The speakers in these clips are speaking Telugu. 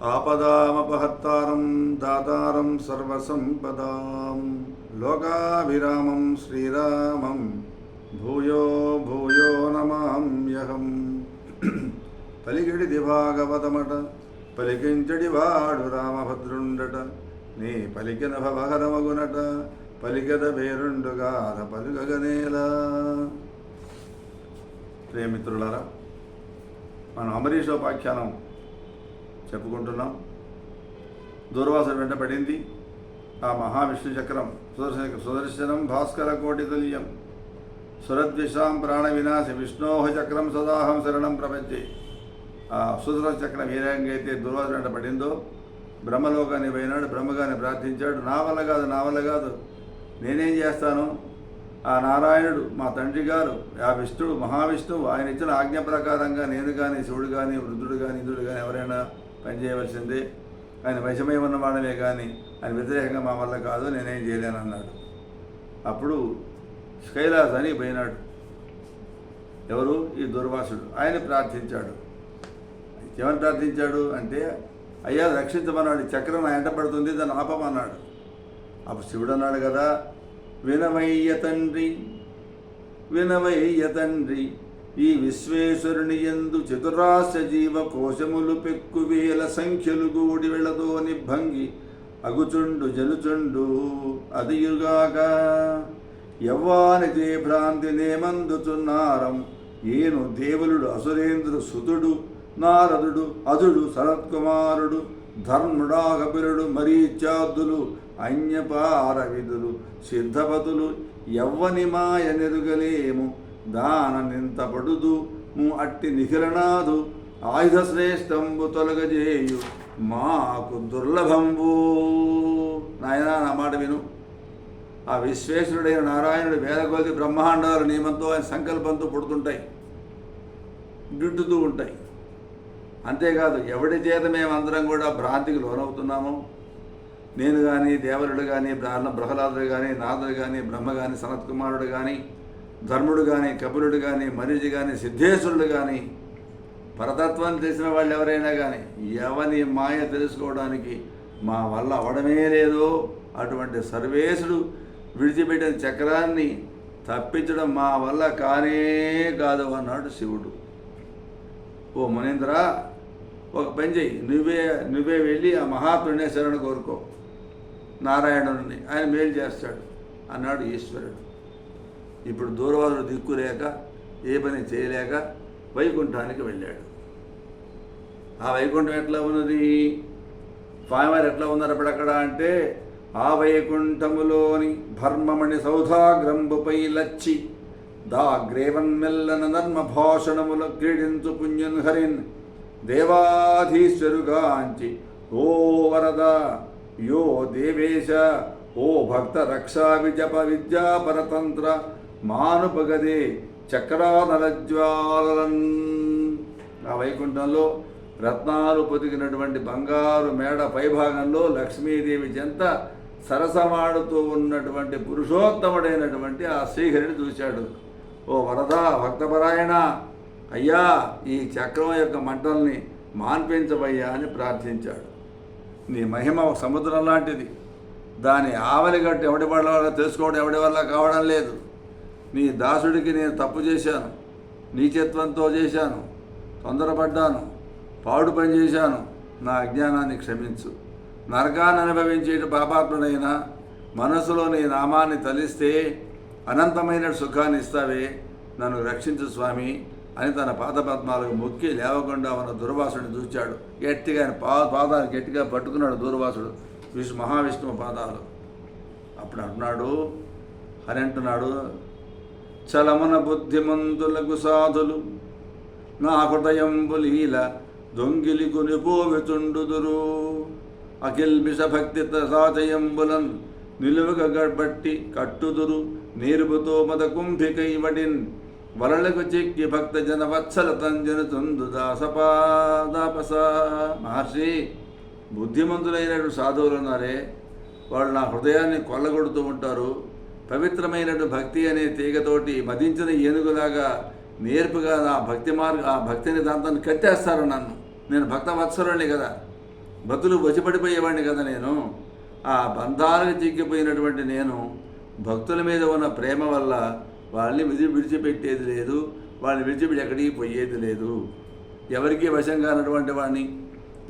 ఆపదామపహత్తారం దాతారం సర్వసంపదాం. లోకాభిరామం శ్రీరామం భూయో భూయో నమామ్యహం పలికిడిది భాగవతమట పలికించడి వాడు రామభద్రుండట నీ పలికిన భవహరమగునట పలికద వేరుండుగాధ పలుకగనేలా ప్రేమిత్రులరా మనం అంబరీషోపాఖ్యానం చెప్పుకుంటున్నాం. దూర్వాసన వెంట పడింది. ఆ మహావిష్ణు చక్రం సుదర్శన సుదర్శనం భాస్కర కోటి తుల్యం. సురద్విషాం ప్రాణ వినాశి విష్ణోహ చక్రం సదాహం శరణం ప్రపంచే. ఆ సుదర్శన చక్రం ఏ రకంగా అయితే వెంట పడిందో బ్రహ్మలోకాన్ని పోయినాడు బ్రహ్మగాన్ని ప్రార్థించాడు. నా వల్ల కాదు నా వల్ల కాదు. నేనేం చేస్తాను? ఆ నారాయణుడు మా తండ్రి గారు ఆ విష్ణుడు మహావిష్ణువు ఆయన ఇచ్చిన ఆజ్ఞ ప్రకారంగా నేను కానీ శివుడు కానీ వృద్ధుడు కానీ ఇంద్రుడు కానీ ఎవరైనా పనిచేయవలసిందే. ఆయన వశమై ఉన్న వాళ్ళమే కానీ ఆయన వ్యతిరేకంగా మా వల్ల కాదు నేనేం చేయలేను అన్నాడు. అప్పుడు కైలాస్ అని పోయినాడు. ఎవరు? ఈ దుర్వాసుడు. ఆయన ప్రార్థించాడు. ఏమని ప్రార్థించాడు అంటే అయ్యా రక్షించమన్నాడు. ఈ చక్రం నా ఎంట పడుతుంది దాన్ని ఆపమన్నాడు. అప్పుడు శివుడు అన్నాడు కదా వినవయ్య తండ్రి వినవయ్య తండ్రి. ఈ విశ్వేశ్వరుని ఎందు చతురాశ జీవ కోశములు పెక్కు వేల సంఖ్యలు గూడి వెళదో నిబ్బంగి అగుచుండు జలుచుండు అదియుగాక. యవ్వానిదే భ్రాంతి నేమందుచున్నారం ఏను దేవులుడు అసురేంద్రుడు సుతుడు నారదుడు అజుడు శరత్కుమారుడు ధర్ముడాగపిరుడు మరీచాదులు అన్యపారవిధులు సిద్ధపతులు ఎవ్వని మాయ నెరుగలేము. దాన నింతపడుదు అట్టి నిఖిలనాదు. ఆయుధ శ్రేష్టంబు తొలగజేయు మాకు దుర్లభంబు. నాయనా నా మాట విను. ఆ విశ్వేశ్వరుడైన నారాయణుడు వేదగోది బ్రహ్మాండాల నియమంతో ఆయన సంకల్పంతో పుడుతుంటాయి. గిట్టుతూ ఉంటాయి. అంతేకాదు ఎవడి చేత మేమందరం కూడా భ్రాంతికి లోనవుతున్నామో? నేను కానీ దేవరుడు కానీ బ్రహ్మ ప్రహ్లాదుడు కానీ నాదుడు కానీ బ్రహ్మ కానీ సనత్కుమారుడు కానీ ధర్ముడు కానీ కపిలుడు కానీ మరీజి కానీ సిద్ధేశ్వరుడు కానీ పరతత్వాన్ని తెలిసిన వాళ్ళు ఎవరైనా కానీ ఎవని మాయ తెలుసుకోవడానికి మా వల్ల అవడమే లేదో అటువంటి సర్వేశుడు విడిచిపెట్టిన చక్రాన్ని తప్పించడం మా వల్ల కానే కాదు అన్నాడు శివుడు. ఓ మునీంద్ర ఒక పని చెయ్యి నువ్వే నువ్వే వెళ్ళి ఆ మహాపుణ్యేశ్వరుని కోరుకో. నారాయణుని ఆయన మేలు చేస్తాడు అన్నాడు ఈశ్వరుడు. ఇప్పుడు దూరవాదులు దిక్కులేక ఏ పని చేయలేక వైకుంఠానికి వెళ్ళాడు. ఆ వైకుంఠం ఎట్లా ఉన్నది? స్వామివారు ఎట్లా ఉన్నారు అప్పుడు అక్కడ అంటే ఆ వైకుంఠములోని భర్మమణి సౌధాగ్రంబుపై లచ్చి దాగ్రేవన్మెల్లన నర్మ భాషణముల క్రీడించు పుణ్యన్ హరిన్ దేవాధీశ్వరుగాంచి ఓ వరద యో దేవేశ ఓ భక్త రక్షా విజప విద్యా పరతంత్ర మానుపగదే చక్రాధరజ్వాలన్ ఆ వైకుంఠంలో రత్నాలు పొదిగినటువంటి బంగారు మేడ పైభాగంలో లక్ష్మీదేవి చెంత సరసమాడుతూ ఉన్నటువంటి పురుషోత్తముడైనటువంటి ఆ శ్రీహరిని చూశాడు. ఓ వరద భక్తపరాయణ అయ్యా ఈ చక్రం యొక్క మంటల్ని మాన్పించవయ్యా అని ప్రార్థించాడు. నీ మహిమ ఒక సముద్రం లాంటిది. దాని ఆవలి గట్టు ఎవడి వల్ల తెలుసుకోవడం ఎవడి వల్ల కావడం లేదు. నీ దాసుడికి నేను తప్పు చేశాను నీచత్వంతో చేశాను తొందరపడ్డాను పాడు పని చేశాను నా అజ్ఞానాన్ని క్షమించు. నరకాన్ని అనుభవించే పాపాత్ముడైనా మనసులో నీ నామాన్ని తలిస్తే అనంతమైన సుఖాన్ని ఇస్తావే. నన్ను రక్షించు స్వామి అని తన పాదపద్మాలకు మొక్కి లేవకుండా ఉన్న దుర్వాసుడిని చూచాడు గట్టిగా ఆయన పా పాదాలు గట్టిగా పట్టుకున్నాడు దూర్వాసుడు. విష్ణు మహావిష్ణువు పాదాలు. అప్పుడు అంటున్నాడు అని అంటున్నాడు చలమన బుద్ధిమంతులకు సాధులు నా హృదయంబు లీల దొంగిలి కొనిపోవిచుండుదురు అఖిల్బిష భక్తి సాచయంబులన్ నిలువగ గడ్బట్టి కట్టుదురు నీరుపుతో మద కుంభికైవడిన్ వలలకు చిక్కి భక్త జన వత్సల తంజన తుందు దాసపాదాపస మహర్షి బుద్ధిమంతులైనటువంటి సాధువులు ఉన్నారే వాళ్ళు నా హృదయాన్ని కొల్లగొడుతూ ఉంటారు పవిత్రమైనటు భక్తి అనే తీగతోటి మదించిన ఏనుగులాగా నేర్పుగా నా భక్తి మార్గ ఆ భక్తిని దాంతో కట్టేస్తారు నన్ను. నేను భక్త వత్సరుణ్ణి కదా. భక్తులు వసిపడిపోయేవాడిని కదా నేను. ఆ బంధాలకు చిక్కిపోయినటువంటి నేను భక్తుల మీద ఉన్న ప్రేమ వల్ల వాళ్ళని విధి విడిచిపెట్టేది లేదు. వాళ్ళని విడిచిపెట్టి ఎక్కడికి పోయేది లేదు. ఎవరికి వశం కానటువంటి వాడిని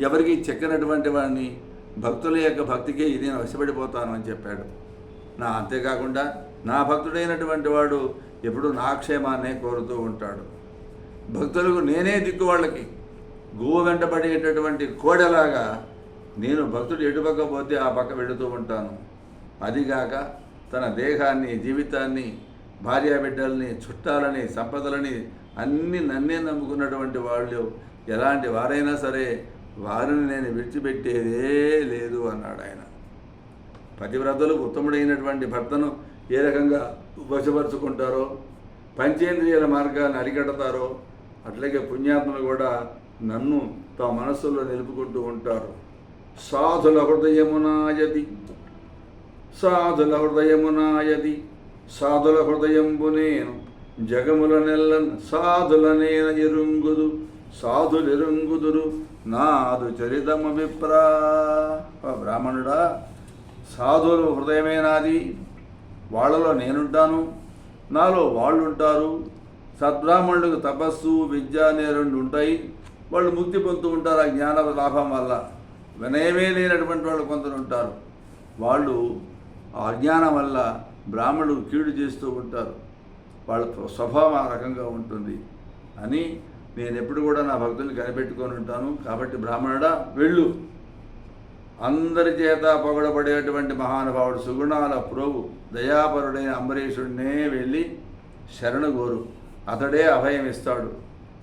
ఎవరికి చెక్కనటువంటి వాడిని భక్తుల యొక్క భక్తికే ఇది నేను వశపడిపోతాను అని చెప్పాడు. నా అంతేకాకుండా నా భక్తుడైనటువంటి వాడు ఎప్పుడు నా క్షేమాన్నే కోరుతూ ఉంటాడు. భక్తులకు నేనే దిక్కు వాళ్ళకి. గువ్వ వెంటబడేటటువంటి కోడలాగా నేను భక్తుడు ఎటుపక్క పోతే ఆ పక్క వెళుతూ ఉంటాను. అదిగాక తన దేహాన్ని జీవితాన్ని భార్యా బిడ్డల్ని చుట్టాలని సంపదలని అన్నీ నన్నే నమ్ముకున్నటువంటి వాళ్ళు ఎలాంటి వారైనా సరే వారిని నేను విడిచిపెట్టేదే లేదు అన్నాడు ఆయన పతివ్రతలు ఉత్తముడైనటువంటి భర్తను ఏ రకంగా వశపరుచుకుంటారో పంచేంద్రియాల మార్గాన్ని అరికడతారో అట్లాగే పుణ్యాత్మలు కూడా నన్ను తమ మనస్సులో నిలుపుకుంటూ ఉంటారు. సాధుల హృదయమునాయది సాధుల హృదయమునాయది సాధుల హృదయంబు నేను జగముల నెల్లన్ సాధుల నేను ఎరుంగుదు. సాధులెరుంగుదురు నాదు చరితమభిప్రా బ్రాహ్మణుడా సాధువులు హృదయమే నాది వాళ్ళలో నేనుంటాను. నాలో వాళ్ళు ఉంటారు సద్బ్రాహ్మణులకు తపస్సు విద్య అనే రెండు ఉంటాయి. వాళ్ళు ముక్తి పొందుతూ ఉంటారు ఆ జ్ఞాన లాభం వల్ల. వినయమే లేనటువంటి వాళ్ళు కొందరు ఉంటారు. వాళ్ళు ఆ అజ్ఞానం వల్ల బ్రాహ్మణులు కీడు చేస్తూ ఉంటారు. వాళ్ళ స్వభావం ఆ రకంగా ఉంటుంది అని నేను ఎప్పుడు కూడా నా భక్తుల్ని కనిపెట్టుకొని ఉంటాను. కాబట్టి బ్రాహ్మణుడా వెళ్ళు. అందరి చేత పొగడబడేటువంటి మహానుభావుడు సుగుణాల ప్రభు దయాపరుడైన అంబరీషుడినే వెళ్ళి శరణు కోరు. అతడే అభయం ఇస్తాడు.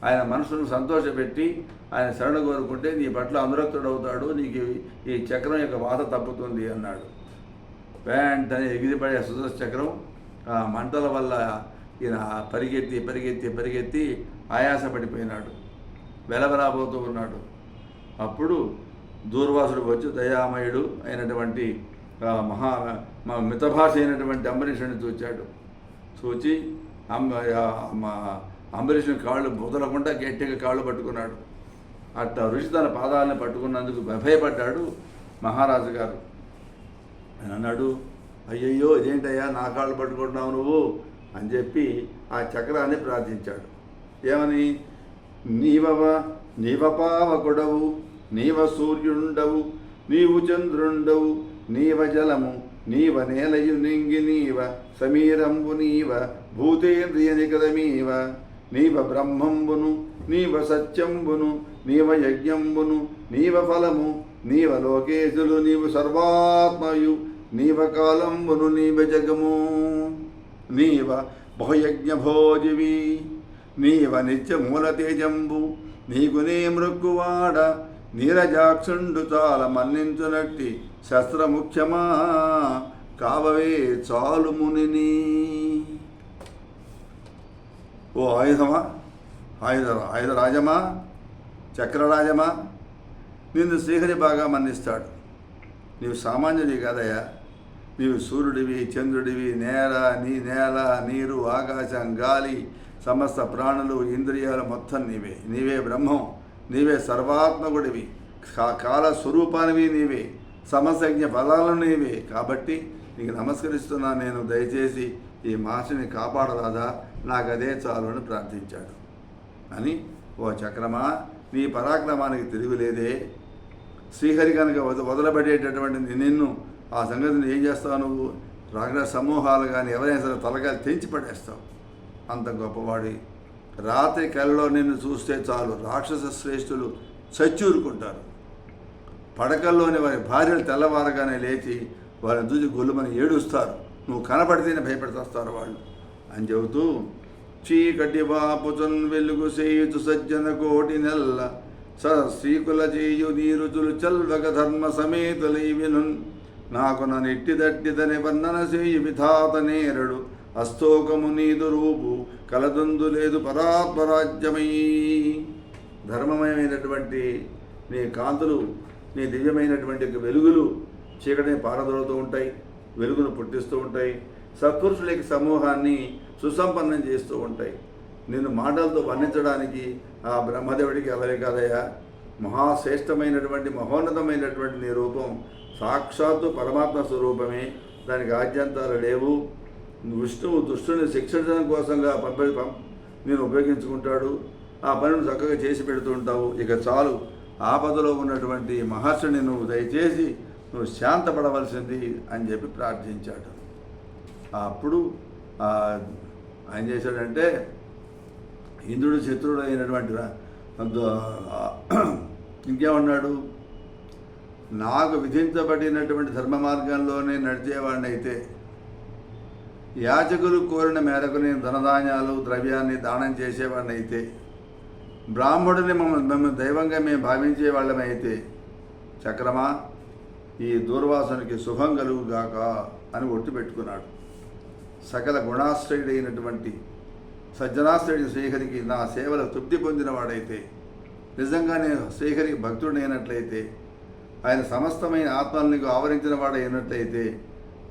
ఆయన మనసును సంతోషపెట్టి ఆయన శరణు కోరుకుంటే నీ పట్ల అనురక్తుడవుతాడు నీకు ఈ చక్రం యొక్క బాధ తప్పుతుంది అన్నాడు. వెంటనే ఎగిరిపడే సుదర్శ చక్రం ఆ మంటల వల్ల ఈయన పరిగెత్తి పరిగెత్తి పరిగెత్తి ఆయాసపడిపోయినాడు. వెలవెలాపోతూ ఉన్నాడు. అప్పుడు దూర్వాసుడు వచ్చి దయామయుడు అయినటువంటి మహా మా మితభాష అయినటువంటి అంబరీషుని చూచాడు. చూచి అంబ అంబరీషుని కాళ్ళు బుదలకుండా గట్టిగా కాళ్ళు పట్టుకున్నాడు. అట్లా ఋషి తన పాదాలను పట్టుకున్నందుకు భయపడ్డాడు మహారాజు గారు. ఆయన అన్నాడు అయ్యయ్యో ఇదేంటయ్యా నా కాళ్ళు పట్టుకుంటున్నావు నువ్వు? అని చెప్పి ఆ చక్రాన్ని ప్రార్థించాడు. ఏమని? నీవవ నీవపావకుడవు నీవ సూర్యుండవు నీవు చంద్రుండవు నీవ జలము నీవ నేలయు నింగి నీవ సమీరంబు నీవ భూతేంద్రియ నికరమీవ నీవ బ్రహ్మంబును నీవ సత్యంబును నీవ యజ్ఞంబును నీవ ఫలము నీవ లోకేశులు నీవు సర్వాత్మయు నీవ కాలంబును నీవ జగము. నీవ బహుయజ్ఞ భోజివి నీవ నిత్యమూల తేజంబు నీకు నీకునే మృక్కువాడ నీరజాక్షుండు చాల మన్నించునట్టి శస్త్రముఖ్యమా కావవే చాలు మునిని. ఓ ఆయుధమా? ఆయుధ ఆయుధ రాజమా చక్రరాజమా? నిన్ను శ్రీహరి బాగా మన్నిస్తాడు. నీవు సామాన్యుడి కాదయ్యా. నీవు సూర్యుడివి చంద్రుడివి నేల నీ నేల నీరు ఆకాశం గాలి సమస్త ప్రాణులు ఇంద్రియాలు మొత్తం నీవే. నీవే బ్రహ్మం. నీవే సర్వాత్మకుడివి. కా- కాల స్వరూపానివి నీవే. సమసజ్ఞ ఫలాలు నీవే. కాబట్టి నీకు నమస్కరిస్తున్నా నేను దయచేసి ఈ మహర్షిని కాపాడరాదా? నాకు అదే చాలు అని ప్రార్థించాడు. అని ఓ చక్రమా నీ పరాక్రమానికి తిరుగులేదే శ్రీహరి కనుక వద వదలబడేటటువంటి నిన్ను ఆ సంగతిని ఏం చేస్తావు నువ్వు? రాగడ సమూహాలు కానీ ఎవరైనా సరే తలకాయలు తెంచి పడేస్తావు. అంత గొప్పవాడి రాత్రి కలలో నిన్ను చూస్తే చాలు రాక్షస శ్రేష్ఠులు చచ్చూరుకుంటారు. పడకల్లోని వారి భార్యలు తెల్లవారగానే లేచి వారిని చూసి గొల్లుమని ఏడుస్తారు. నువ్వు కనపడితేనే భయపెడతాస్తారు వాళ్ళు. అని చెబుతూ చీకటి బాపుచున్ వెలుగు చేయుచు సజ్జన కోటి నెల్ల స శ్రీకుల చేయు నీరుచులు చల్వక ధర్మ సమేతలై వినున్. నాకు నెట్టిదట్టిదని వర్ణన చేయి విధాత నేరడు. అస్తోకము నీదు రూపు కలదందు లేదు పరాత్మరాజ్యమై ధర్మమయమైనటువంటి నీ కాంతులు నీ దివ్యమైనటువంటి వెలుగులు చీకటిని పారదోలుతూ ఉంటాయి వెలుగును పుట్టిస్తూ ఉంటాయి సత్పురుషులకి సమూహాన్ని సుసంపన్నం చేస్తూ ఉంటాయి. నిన్ను మాటలతో వర్ణించడానికి ఆ బ్రహ్మదేవుడికి అలవే కాదయ్యా? మహాశ్రేష్టమైనటువంటి మహోన్నతమైనటువంటి నీ రూపం సాక్షాత్తు పరమాత్మ స్వరూపమే. దానికి ఆద్యంతాలు లేవు. విష్ణువు దుష్టుని శిక్షించడం కోసంగా పంప పం- నేను ఉపయోగించుకుంటాడు. ఆ పనిని చక్కగా చేసి పెడుతూ ఉంటావు. ఇక చాలు. ఆపదలో ఉన్నటువంటి మహర్షిని నువ్వు దయచేసి నువ్వు శాంతపడవలసింది అని చెప్పి ప్రార్థించాడు. అప్పుడు ఏం ఆయన చేశాడంటే ఇంద్రుడు శత్రుడు అయినటువంటి ఇంకేమన్నాడు? నాకు విధించబడినటువంటి ధర్మ మార్గంలోనే నడిచేవాడినైతే యాజకులు యాచకులు కోరిన మేరకు నేను ధనధాన్యాలు ద్రవ్యాన్ని దానం చేసేవాడినైతే బ్రాహ్మణుని మమ్మల్ని మేము దైవంగా మేము భావించే వాళ్ళమైతే చక్రమా ఈ దూర్వాసునికి శుభం కలుగుగాక అని ఒట్టు పెట్టుకున్నాడు. సకల గుణాశ్రయుడైనటువంటి సజ్జనాశ్రయుడి శ్రీహరికి నా సేవల తృప్తి పొందినవాడైతే నిజంగా నేను శ్రీహరికి భక్తుడైనట్లయితే ఆయన సమస్తమైన ఆత్మలకు ఆవరించిన వాడైనట్లయితే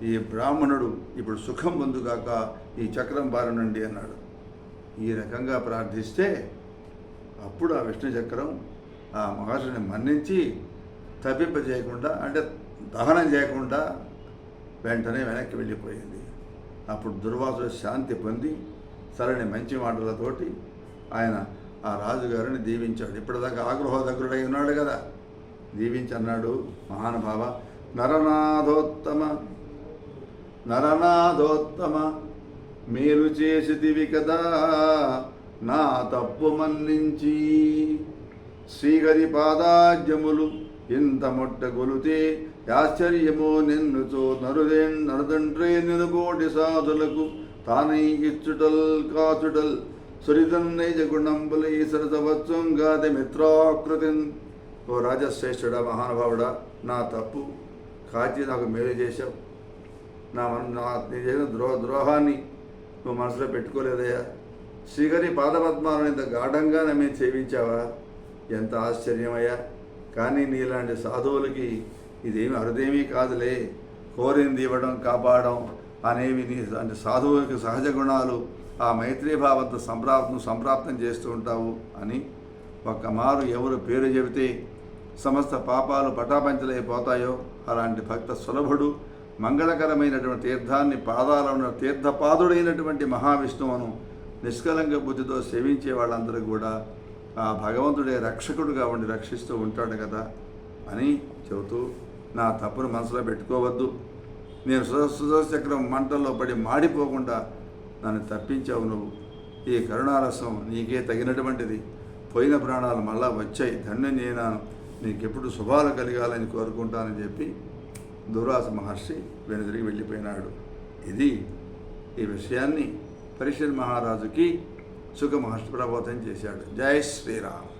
ఈ బ్రాహ్మణుడు ఇప్పుడు సుఖం పొందుగాక ఈ చక్రం బారి నుండి అన్నాడు. ఈ రకంగా ప్రార్థిస్తే అప్పుడు ఆ విష్ణు చక్రం ఆ మహర్షిని మన్నించి తప్పింపజేయకుండా అంటే దహనం చేయకుండా వెంటనే వెనక్కి వెళ్ళిపోయింది. అప్పుడు దుర్వాసుడు శాంతి పొంది సరైన మంచి మాటలతోటి ఆయన ఆ రాజుగారిని దీవించాడు. ఇప్పటిదాకా ఆగ్రహోదగ్రుడై ఉన్నాడు కదా. దీవించి అన్నాడు మహానుభావ నరనాథోత్తమ నరనాథోత్తమ మేలు చేసితివి కదా నా తప్పు మన్నించి. శ్రీహరి పాదాజ్యములు ఇంత మొట్ట గొలుతే ఆశ్చర్యమో నిన్నుచో నరుదే నరుదండ్రే నినుకోటి సాధులకు తానై ఇచ్చుటల్ కాచుటల్. సురితన్నైజ గుణంబుల ఈశ్వరసవత్సం గాది మిత్రాకృతి ఓ రాజశ్రేష్ఠుడా మహానుభావుడా నా తప్పు కాచి నాకు మేలు చేశావు. నా మన నా చేసిన ద్రోహ ద్రోహాన్ని నువ్వు మనసులో పెట్టుకోలేదయ్యా. శ్రీహరి పాదపద్మాలను ఇంత గాఢంగా నమ్మి చేయించావా? ఎంత ఆశ్చర్యమయ్యా. కానీ నీలాంటి సాధువులకి ఇదేమి అరుదేమీ కాదులే. కోరింది ఇవ్వడం కాపాడడం అనేవి నీ అంటే సాధువులకి సహజ గుణాలు ఆ మైత్రీభావంతో సంప్రాప్తం సంప్రాప్తం చేస్తూ ఉంటావు అని ఒక్క మారు ఎవరు పేరు చెబితే సమస్త పాపాలు పటాపంచలైపోతాయో అలాంటి భక్త సులభుడు మంగళకరమైనటువంటి తీర్థాన్ని పాదాల ఉన్న తీర్థపాదుడైనటువంటి మహావిష్ణువును నిష్కలంక బుద్ధితో సేవించే వాళ్ళందరూ కూడా ఆ భగవంతుడే రక్షకుడుగా ఉండి రక్షిస్తూ ఉంటాడు కదా అని చెబుతూ నా తప్పును మనసులో పెట్టుకోవద్దు. నేను చక్రం మంటల్లో పడి మాడిపోకుండా నన్ను తప్పించావు నువ్వు. ఈ కరుణారసం నీకే తగినటువంటిది. పోయిన ప్రాణాలు మళ్ళా వచ్చాయి. ధన్యం నేను. నీకెప్పుడు శుభాలు కలగాలని కోరుకుంటానని చెప్పి దుర్వాస మహర్షి వెనుదిరిగి వెళ్ళిపోయినాడు. ఇది ఈ విషయాన్ని పరిషత్ మహారాజుకి సుఖ మహర్షి ప్రబోధం చేశాడు. జై శ్రీరామ్.